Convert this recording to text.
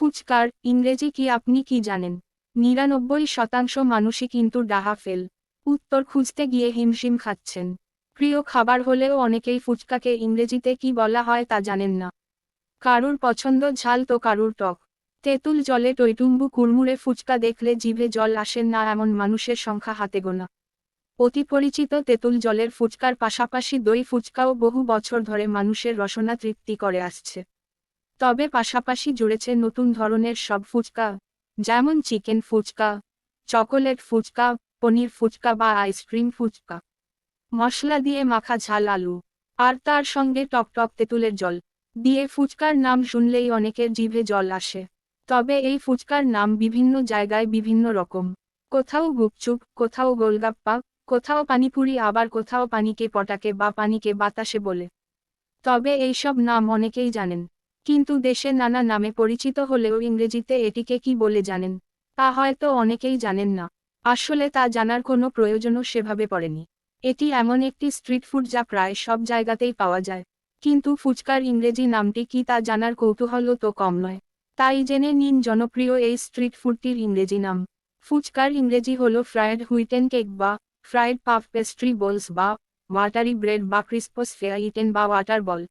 ফুচকার ইংরেজি কি আপনি কি জানেন? নিরানব্বই শতাংশ মানুষই কিন্তু ডাহা ফেল। উত্তর খুঁজতে গিয়ে হিমশিম খাচ্ছেন। প্রিয় খাবার হলেও অনেকেই ফুচকাকে ইংরেজিতে কি বলা হয় তা জানেন না। কারুর পছন্দ ঝাল তো কারুর টক। তেঁতুল জলে টৈটুম্বু কুড়মুড়ে ফুচকা দেখলে জিভে জল আসেন না এমন মানুষের সংখ্যা হাতে গোনা। অতি পরিচিত তেঁতুল জলের ফুচকার পাশাপাশি দই ফুচকাও বহু বছর ধরে মানুষের রসনা তৃপ্তি করে আসছে। তবে পাশাপাশি জুড়েছে নতুন ধরনের সব ফুচকা, যেমন চিকেন ফুচকা, চকোলেট ফুচকা, পনির ফুচকা বা আইসক্রিম ফুচকা। মশলা দিয়ে মাখা ঝাল আলু, আর তার সঙ্গে টকটক তেঁতুলের জল। দিয়ে ফুচকার নাম শুনলেই অনেকের জিভে জল আসে। তবে এই ফুচকার নাম বিভিন্ন জায়গায় বিভিন্ন রকম। কোথাও গুপচুপ, কোথাও গোলগাপ্পা, কোথাও পানিপুরি, আবার কোথাও পানিকে পটাকে বা পানিকে বাতাসে বলে। তবে এইসব নাম অনেকেই জানেন। কিন্তু দেশে নানা নামে পরিচিত হলেও ইংরেজিতে এটিকে কি বলে জানেন? তা হয়তো অনেকেই জানেন না। আসলে তা জানার কোনো প্রয়োজনও সেভাবে পড়েনি। এটি এমন একটি স্ট্রিট ফুড যা প্রায় সব জায়গাতেই পাওয়া যায়। কিন্তু ফুচকার ইংরেজি নামটি কি তা জানার কৌতূহলও তো কম নয়। তাই জেনে নিন জনপ্রিয় এই স্ট্রিট ফুডটির ইংরেজি নাম। ফুচকার ইংরেজি হল ফ্রায়েড হুইটেন কেক বা ফ্রায়েড পাফ পেস্ট্রি বোলস বা ওয়াটারি ব্রেড বা ক্রিসপস ফেয়াইটেন বা ওয়াটার বল।